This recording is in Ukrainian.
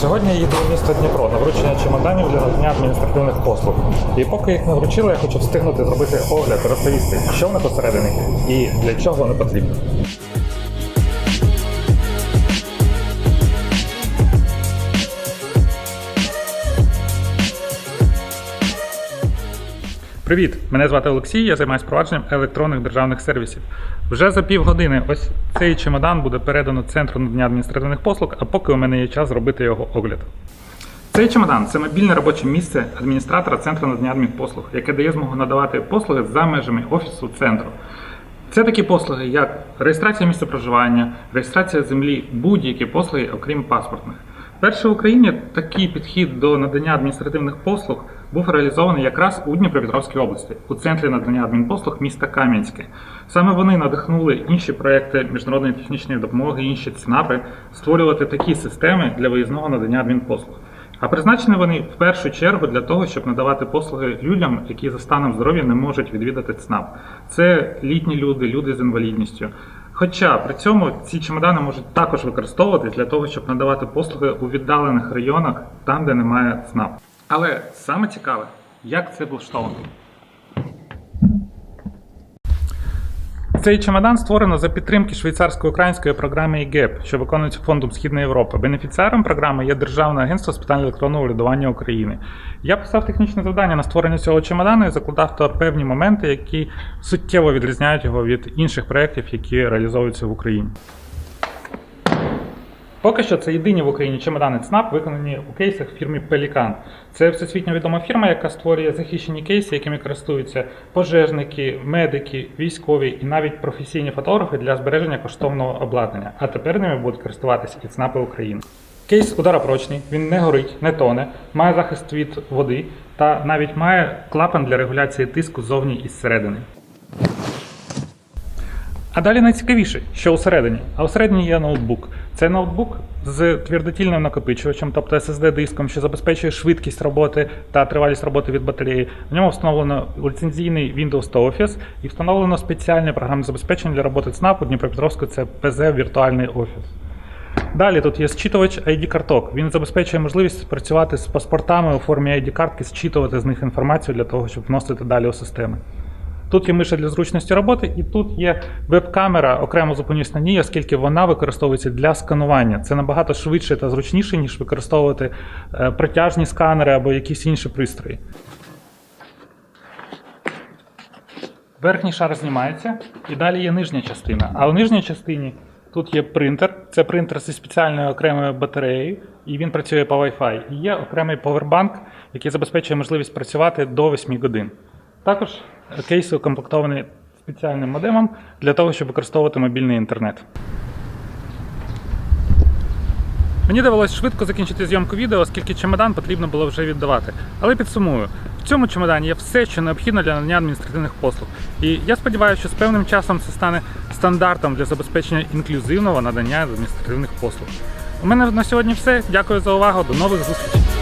Сьогодні їду в місто Дніпро на вручення чемоданів для надання адміністративних послуг. І поки їх не вручили, я хочу встигнути зробити огляд розповісти, що вони посередині і для чого вони потрібні. Привіт! Мене звати Олексій, я займаюся провадженням електронних державних сервісів. Вже за півгодини ось цей чемодан буде передано центру надання адміністративних послуг, а поки у мене є час зробити його огляд. Цей чемодан це мобільне робоче місце адміністратора центру надання адмінпослуг, яке дає змогу надавати послуги за межами офісу центру. Це такі послуги, як реєстрація місця проживання, реєстрація землі, будь-які послуги, окрім паспортних. Перший в Україні такий підхід до надання адміністративних послуг був реалізований якраз у Дніпропетровській області, у центрі надання адмінпослуг міста Кам'янське. Саме вони надихнули інші проекти міжнародної технічної допомоги, інші ЦНАПи створювати такі системи для виїзного надання адмінпослуг. А призначені вони в першу чергу для того, щоб надавати послуги людям, які за станом здоров'я не можуть відвідати ЦНАП. Це літні люди, люди з інвалідністю. Хоча при цьому ці чемодани можуть також використовуватись для того, щоб надавати послуги у віддалених районах, там, де немає ЦНАП. Але саме цікаве, як це влаштовано. Цей чемодан створено за підтримки швейцарсько-української програми ІГЕП, що виконується фондом Східної Європи. Бенефіціаром програми є Державне агентство з питань електронного врядування України. Я писав технічне завдання на створення цього чемодану і закладав то певні моменти, які суттєво відрізняють його від інших проєктів, які реалізовуються в Україні. Поки що це єдині в Україні чемодани ЦНАП, виконані у кейсах фірмі Pelican. Це всесвітньо відома фірма, яка створює захищені кейси, якими користуються пожежники, медики, військові і навіть професійні фотографи для збереження коштовного обладнання. А тепер ними будуть користуватися і ЦНАПи України. Кейс ударопрочний, він не горить, не тоне, має захист від води та навіть має клапан для регуляції тиску ззовні і зсередини. А далі найцікавіше, що усередині. А усередині є ноутбук. Це ноутбук з твердотільним накопичувачем, тобто SSD-диском, що забезпечує швидкість роботи та тривалість роботи від батареї. В ньому встановлено ліцензійний Windows та Office і встановлено спеціальне програмне забезпечення для роботи ЦНАПу Дніпропетровську це PZ Віртуальний Офіс. Далі тут є зчитувач ID-карток. Він забезпечує можливість працювати з паспортами у формі ID-картки, зчитувати з них інформацію для того, щоб вносити далі у системи. Тут є миша для зручності роботи, і тут є веб-камера, окремо зупинюсь на ній, оскільки вона використовується для сканування. Це набагато швидше та зручніше, ніж використовувати е, протяжні сканери або якісь інші пристрої. Верхній шар знімається, і далі є нижня частина. А у нижній частині тут є принтер. Це принтер зі спеціальною окремою батареєю, і він працює по Wi-Fi. І є окремий повербанк, який забезпечує можливість працювати до 8 годин. Також кейси укомплектовані спеціальним модемом для того, щоб використовувати мобільний інтернет. Мені довелося швидко закінчити зйомку відео, оскільки чемодан потрібно було вже віддавати. Але підсумую, в цьому чемодані є все, що необхідно для надання адміністративних послуг. І я сподіваюся, що з певним часом це стане стандартом для забезпечення інклюзивного надання адміністративних послуг. У мене на сьогодні все. Дякую за увагу. До нових зустрічей.